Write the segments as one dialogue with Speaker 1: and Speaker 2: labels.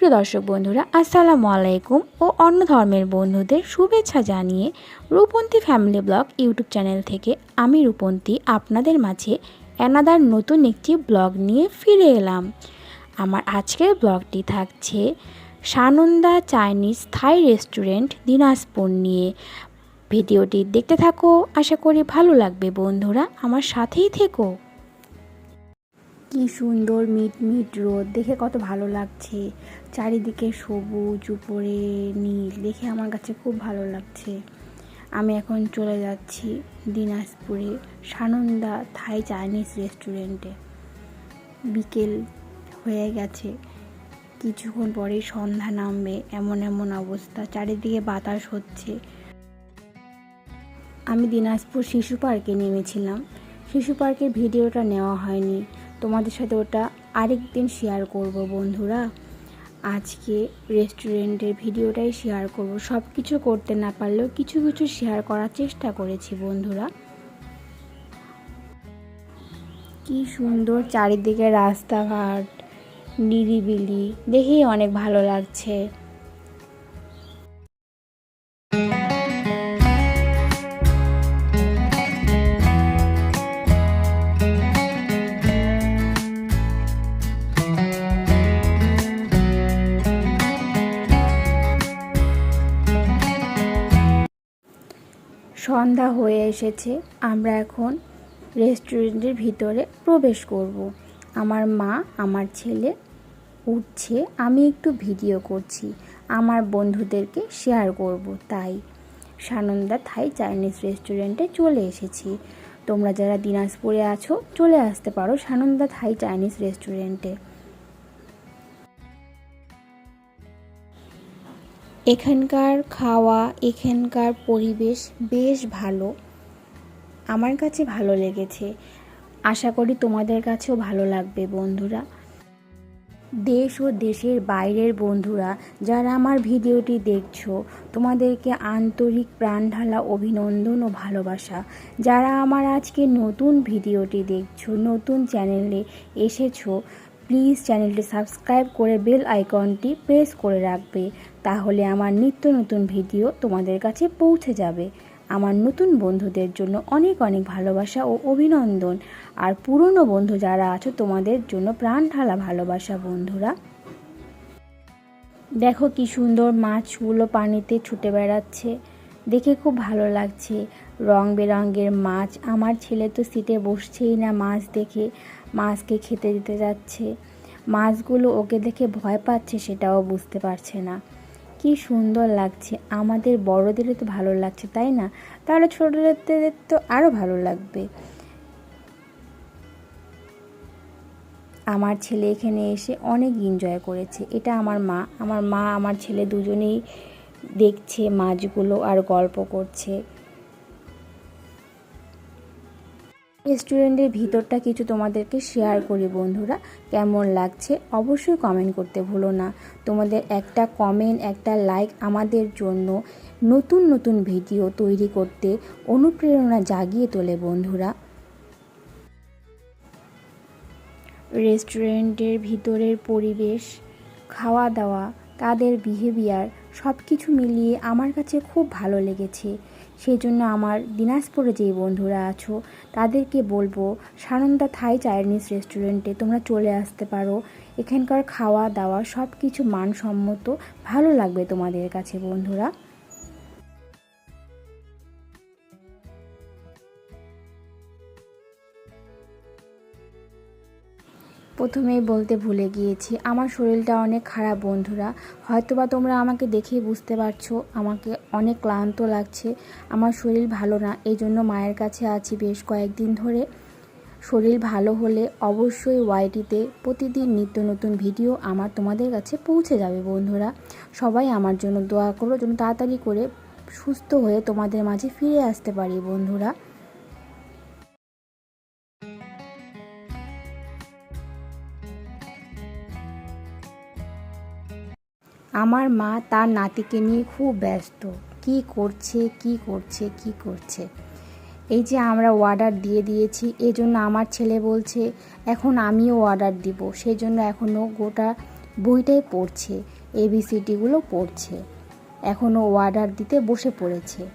Speaker 1: সুপ্রিয় দর্শক বন্ধুরা, আসসালামু আলাইকুম ও অন্য ধর্মের বন্ধুদের শুভেচ্ছা জানিয়ে Rupanti family blog YouTube channel থেকে আমি রূপন্তী আপনাদের মাঝে অ্যানাদার নতুন একটি ব্লগ নিয়ে ফিরে এলাম। আমার আজকের ব্লগটি থাকছে Sananda Chinese Thai restaurant Dinajpur নিয়ে। ভিডিওটি দেখতে থাকো, আশা করি ভালো লাগবে বন্ধুরা, আমার সাথেই থেকো। কি সুন্দর মিট মিট রোদ, দেখে কত ভালো লাগছে। চারিদিকে সবুজ, উপরে নীল, দেখে আমার কাছে খুব ভালো লাগছে। আমি এখন চলে যাচ্ছি দিনাজপুরে সানন্দা থাই চাইনিজ রেস্টুরেন্টে। বিকেল হয়ে গেছে। কিছুক্ষণ পরেই সন্ধ্যা নামবে, এমন এমন অবস্থা, চারিদিকে বাতাস হচ্ছে। আমি দিনাজপুর শিশু পার্কে নেমেছিলাম। শিশু পার্কের ভিডিওটা নেওয়া হয়নি। তোমাদের সাথে ওটা আরেক দিন শেয়ার করব, বন্ধুরা। আজকে রেস্টুরেন্টের ভিডিওটাই শেয়ার করব। সব কিছু করতে না পারলেও কিছু কিছু শেয়ার করার চেষ্টা করেছি বন্ধুরা। কি সুন্দর চারিদিকে রাস্তাঘাট, নিরিবিলি, দেখেই অনেক ভালো লাগছে। সন্ধ্যা হয়ে এসেছে, আমরা এখন রেস্টুরেন্টের ভিতরে প্রবেশ করব। আমার মা, আমার ছেলে উঠছে, আমি একটু ভিডিও করছি, আমার বন্ধুদেরকে শেয়ার করব। তাই সানন্দা থাই চাইনিজ রেস্টুরেন্টে চলে এসেছি। তোমরা যারা দিনাজপুরে আছো, চলে আসতে পারো সানন্দা থাই চাইনিজ রেস্টুরেন্টে। এখানকার খাওয়া, এখানকার পরিবেশ বেশ ভালো। আমার কাছে ভালো লেগেছে। আশা করি তোমাদের কাছেও ভালো লাগবে বন্ধুরা। দেশ ও দেশের বাইরের বন্ধুরা, যারা আমার ভিডিওটি দেখছ, তোমাদেরকে আন্তরিক প্রাণঢালা অভিনন্দন ও ভালোবাসা। যারা আমার আজকে নতুন ভিডিওটি দেখছ, নতুন চ্যানেলে এসেছ প্লিজ চ্যানেলটি সাবস্ক্রাইব করে বেল আইকনটি প্রেস করে রাখবে। তাহলে আমার নিত্য নতুন ভিডিও তোমাদের কাছে পৌঁছে যাবে। আমার নতুন বন্ধুদের জন্য অনেক অনেক ভালোবাসা ও অভিনন্দন। আর পুরনো বন্ধু যারা আছো, তোমাদের জন্য প্রাণ ঢালা ভালোবাসা, বন্ধুরা। দেখো কি সুন্দর মাছগুলো পানিতে ছুটে বেড়াচ্ছে। দেখে খুব ভালো লাগছে। রং বেরঙের মাছ। আমার ছেলে তো সিটে বসছেই না মাছ দেখে। মাছকে খেতে দিতে যাচ্ছে। মাছগুলো ওকে দেখে ভয় পাচ্ছে, সেটাও বুঝতে পারছে না। কি সুন্দর লাগছে। আমাদের বড়দেরও তো ভালো লাগছে, তাই না? তাহলে ছোটদের তো আরও ভালো লাগবে। আমার ছেলে এখানে এসে অনেক এনজয় করেছে। এটা আমার মা। আমার মা, আমার ছেলে দুজনেই দেখছে মাছগুলো আর গল্প করছে। রেস্টুরেন্টের ভিতরটা কিছু তোমাদেরকে শেয়ার করি বন্ধুরা, কেমন লাগছে অবশ্যই কমেন্ট করতে ভুলো না। তোমাদের একটা কমেন্ট একটা লাইক আমাদের জন্য নতুন নতুন ভিডিও তৈরি করতে অনুপ্রেরণা জাগিয়ে তোলে বন্ধুরা। রেস্টুরেন্টের ভিতরের পরিবেশ, খাওয়া দাওয়া তাদের বিহেভিয়ার সব কিছু মিলিয়ে আমার কাছে খুব ভালো লেগেছে। সেই জন্য আমার দিনাজপুরে যে বন্ধুরা আছো, তাদেরকে বলব, সানন্দা থাই চাইনিজ রেস্টুরেন্টে তোমরা চলে আসতে পারো। এখানকার খাওয়া দাওয়া সব কিছু মানসম্মত, ভালো লাগবে তোমাদের কাছে বন্ধুরা। প্রথমেই বলতে ভুলে গিয়েছি, আমার শরীরটা অনেক খারাপ বন্ধুরা। হয়তোবা তোমরা আমাকে দেখেই বুঝতে পারছ, আমাকে অনেক ক্লান্ত লাগছে, আমার শরীর ভালো না এই জন্য মায়ের কাছে আছি বেশ কয়েকদিন ধরে। শরীর ভালো হলে অবশ্যই ওয়াইটিতে প্রতিদিন নিত্য নতুন ভিডিও আমার তোমাদের কাছে পৌঁছে যাবে বন্ধুরা। সবাই আমার জন্য দোয়া করো, যেন তাড়াতাড়ি করে সুস্থ হয়ে তোমাদের মাঝে ফিরে আসতে পারি বন্ধুরা। আমার মা তার নাতিকে নিয়ে খুব ব্যস্ত। কি করছে কি করছে কি করছে? এই যে আমরা অর্ডার দিয়ে দিয়েছি এই জন্য আমার ছেলে বলছে, এখন আমিও অর্ডার দিব। সেই জন্য এখনও গোটা বইটাই পড়ছে এবিসিডিগুলো পড়ছে। এখনও অর্ডার দিতে বসে পড়েছে।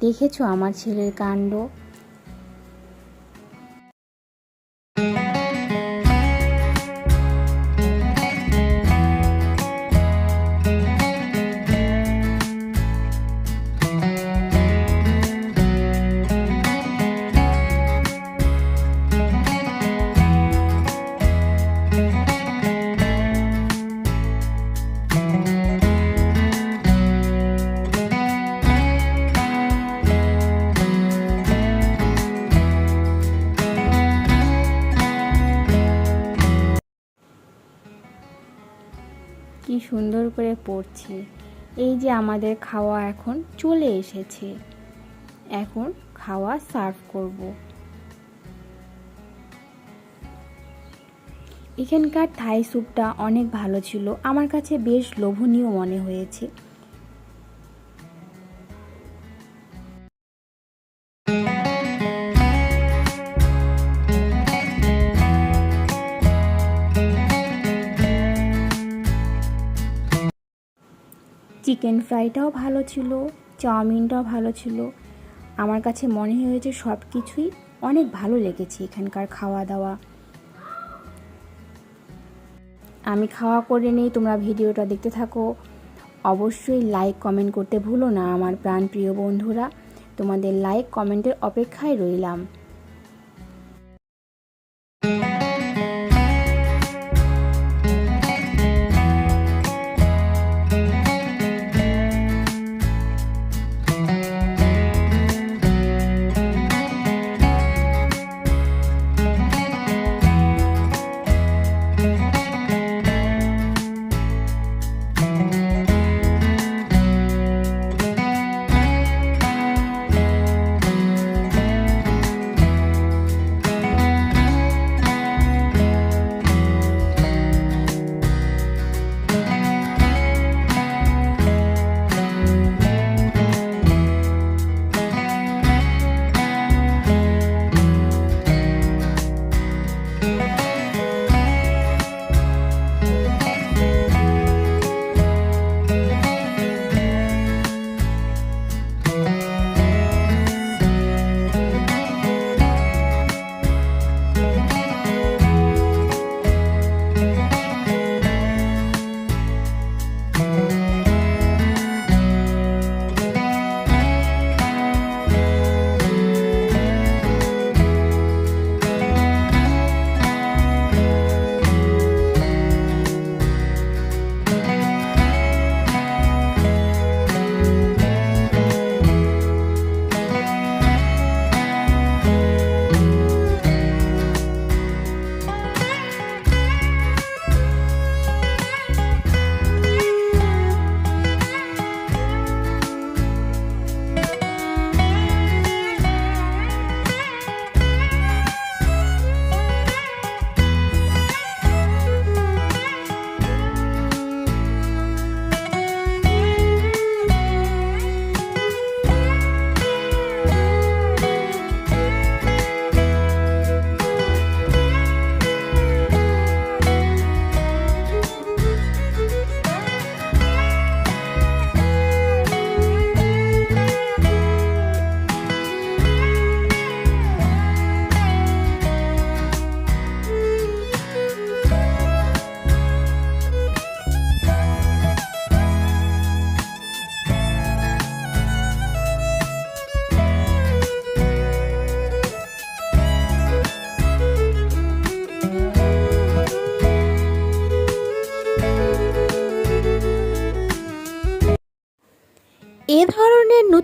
Speaker 1: দেখেছ আমার ছেলের কাণ্ড? কি সুন্দর করে পড়ছে। এই যে আমাদের খাওয়া এখন চলে এসেছে। এখন খাওয়া সার্ভ করব। এখানকার থাই স্যুপটা অনেক ভালো ছিল। আমার কাছে বেশ লোভনীয় মনে হয়েছে। চিকেন ফ্রাইটাও ভালো ছিল, চাউমিনটাও ভালো ছিল। আমার কাছে মনে হয়েছে সব কিছুই অনেক ভালো লেগেছে এখানকার খাওয়া দাওয়া আমি খাওয়া করে নেই, তোমরা ভিডিওটা দেখতে থাকো। অবশ্যই লাইক, কমেন্ট করতে ভুলো না, আমার প্রাণ প্রিয় বন্ধুরা। তোমাদের লাইক, কমেন্টের অপেক্ষায় রইলাম।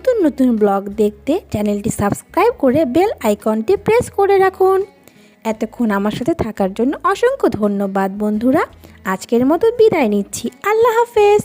Speaker 1: নতুন নতুন ব্লগ দেখতে চ্যানেলটি সাবস্ক্রাইব করে বেল আইকনটি প্রেস করে রাখুন। এতক্ষণ আমার সাথে থাকার জন্য অসংখ্য ধন্যবাদ বন্ধুরা। আজকের মতো বিদায় নিচ্ছি। আল্লাহ হাফেজ।